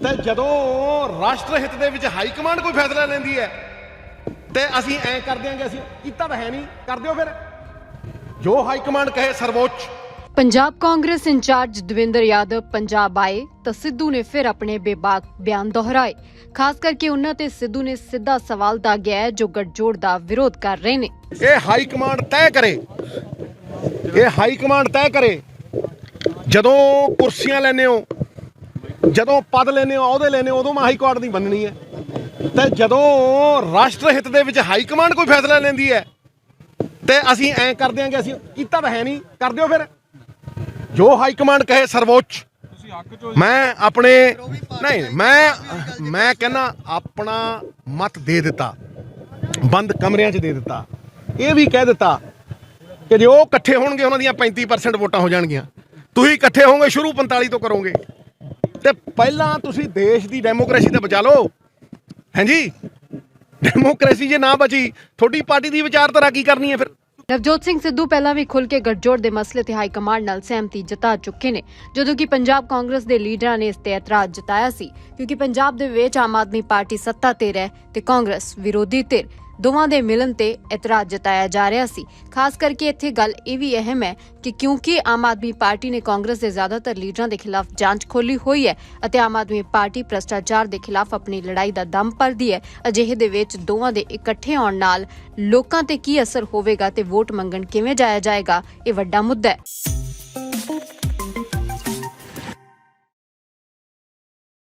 ਤੇ ਜਦੋਂ ਰਾਸ਼ਟਰ ਹਿੱਤ ਦੇ ਵਿੱਚ ਹਾਈ ਕਮਾਂਡ ਕੋਈ ਫੈਸਲਾ ਲੈਂਦੀ ਹੈ ਤੇ ਅਸੀਂ ਐਂ ਕਰ ਦਿਆਂਗੇ ਅਸੀਂ ਕੀਤਾ ਤਾਂ ਹੈ ਨਹੀਂ ਕਰ ਦਿਓ ਫਿਰ। ਜੋ ਹਾਈ ਕਮਾਂਡ ਕਹੇ ਸਰਵੋੱਚ। ਪੰਜਾਬ ਕਾਂਗਰਸ ਇੰਚਾਰਜ ਦਵਿੰਦਰ ਯਾਦਵ ਪੰਜਾਬ ਆਏ ਤਾਂ ਸਿੱਧੂ ਨੇ ਫਿਰ ਆਪਣੇ ਬੇਬਾਕ ਬਿਆਨ ਦੁਹਰਾਏ। ਖਾਸ ਕਰਕੇ ਉਹਨਾਂ ਤੇ ਸਿੱਧੂ ਨੇ ਸਿੱਧਾ ਸਵਾਲ ਦਾਗਿਆ ਹੈ ਜੋ ਗੱਠਜੋੜ ਦਾ ਵਿਰੋਧ ਕਰ ਰਹੇ ਨੇ। ਇਹ ਹਾਈ ਕਮਾਂਡ ਤੈਅ ਕਰੇ। ਇਹ ਹਾਈ ਕਮਾਂਡ ਤੈਅ ਕਰੇ। ਜਦੋਂ ਕੁਰਸੀਆਂ ਲੈਨੇ ਹੋ ਜਦੋਂ ਪਦ ਲੈਨੇ ਹੋ ਉਹਦੇ ਲੈਨੇ ਹੋ, ਉਦੋਂ ਮੈਂ ਹਾਈ ਕੋਰਟ ਦੀ ਬੰਨਣੀ ਹੈ। ਤੇ ਜਦੋਂ ਰਾਸ਼ਟਰ ਹਿੱਤ ਦੇ ਵਿੱਚ ਹਾਈ ਕਮਾਂਡ ਕੋਈ ਫੈਸਲਾ ਲੈਂਦੀ ਹੈ, ਤੇ ਅਸੀਂ ਐਂ ਕਰ ਦਿਆਂਗੇ ਅਸੀਂ ਕੀਤਾ ਤਾਂ ਹੈ ਨਹੀਂ, ਕਰ ਦਿਓ ਫਿਰ। ਜੋ ਹਾਈ ਕਮਾਂਡ ਕਹੇ ਸਰਵੋੱਚ ਮੈਂ ਆਪਣੇ, ਨਹੀਂ, ਮੈਂ ਮੈਂ ਕਹਿੰਦਾ ਆਪਣਾ ਮਤ ਦੇ ਦਿੱਤਾ। ਬੰਦ ਕਮਰਿਆਂ 'ਚ ਦੇ ਦਿੱਤਾ। ਇਹ ਵੀ ਕਹਿ ਦਿੱਤਾ ਕਿ ਜੇ ਉਹ ਇਕੱਠੇ ਹੋਣਗੇ, ਉਹਨਾਂ ਦੀਆਂ 35% ਵੋਟਾਂ ਹੋ ਜਾਣਗੀਆਂ। ਤੁਸੀਂ ਇਕੱਠੇ ਹੋਵੋਗੇ, ਸ਼ੁਰੂ 45 ਤੋਂ ਕਰੋਗੇ। ਤੇ ਪਹਿਲਾਂ ਤੁਸੀਂ ਦੇਸ਼ ਦੀ ਡੈਮੋਕ੍ਰੇਸੀ ਤੇ ਬਚਾ ਲਓ। ਹਾਂਜੀ ਡੈਮੋਕ੍ਰੇਸੀ ਜੇ ਨਾ ਬਚੀ, ਤੁਹਾਡੀ ਪਾਰਟੀ ਦੀ ਵਿਚਾਰਧਾਰਾ ਕੀ ਕਰਨੀ ਹੈ ਫਿਰ? ਨਵਜੋਤ ਸਿੰਘ ਸਿੱਧੂ ਪਹਿਲਾਂ ਵੀ ਖੁੱਲ ਕੇ ਗੱਠਜੋੜ ਦੇ ਮਸਲੇ ਤੇ ਹਾਈ ਕਮਾਂਡ ਨਾਲ ਸਹਿਮਤੀ ਜਤਾ ਚੁੱਕੇ ਨੇ, ਜਦੋਂ ਕਿ ਪੰਜਾਬ ਕਾਂਗਰਸ ਦੇ ਲੀਡਰਾਂ ਨੇ ਇਸ ਤੇ ਇਤਰਾਜ਼ ਜਤਾਇਆ ਸੀ, ਕਿਉਂਕਿ ਪੰਜਾਬ ਦੇ ਵਿੱਚ ਆਮ ਆਦਮੀ ਪਾਰਟੀ ਸੱਤਾ ਤੇ ਹੈ ਤੇ ਕਾਂਗਰਸ ਵਿਰੋਧੀ ਧਿਰ। ਦੋਵਾਂ ਦੇ ਮਿਲਣ ਤੇ ਇਤਰਾਜ਼ ਜਤਾਇਆ ਜਾ ਰਿਹਾ ਸੀ। ਖਾਸ ਕਰਕੇ ਇੱਥੇ ਗੱਲ ਇਹ ਵੀ ਅਹਿਮ ਹੈ ਕਿ ਕਿਉਂਕਿ ਆਮ ਆਦਮੀ ਪਾਰਟੀ ਨੇ ਕਾਂਗਰਸ ਦੇ ਜ਼ਿਆਦਾਤਰ ਲੀਡਰਾਂ ਦੇ ਖਿਲਾਫ ਜਾਂਚ ਖੋਲੀ ਹੋਈ ਹੈ ਅਤੇ ਆਮ ਆਦਮੀ ਪਾਰਟੀ ਭ੍ਰਸ਼ਟਾਚਾਰ ਦੇ ਖਿਲਾਫ ਆਪਣੀ ਲੜਾਈ ਦਾ ਦਮ ਭਰਦੀ ਹੈ, ਅਜਿਹੇ ਦੇ ਵਿੱਚ ਦੋਵਾਂ ਦੇ ਇਕੱਠੇ ਆਉਣ ਨਾਲ ਲੋਕਾਂ ਤੇ ਕੀ ਅਸਰ ਹੋਵੇਗਾ ਤੇ ਵੋਟ ਮੰਗਣ ਕਿਵੇਂ ਜਾਇਆ ਜਾਏਗਾ, ਇਹ ਵੱਡਾ ਮੁੱਦਾ ਹੈ।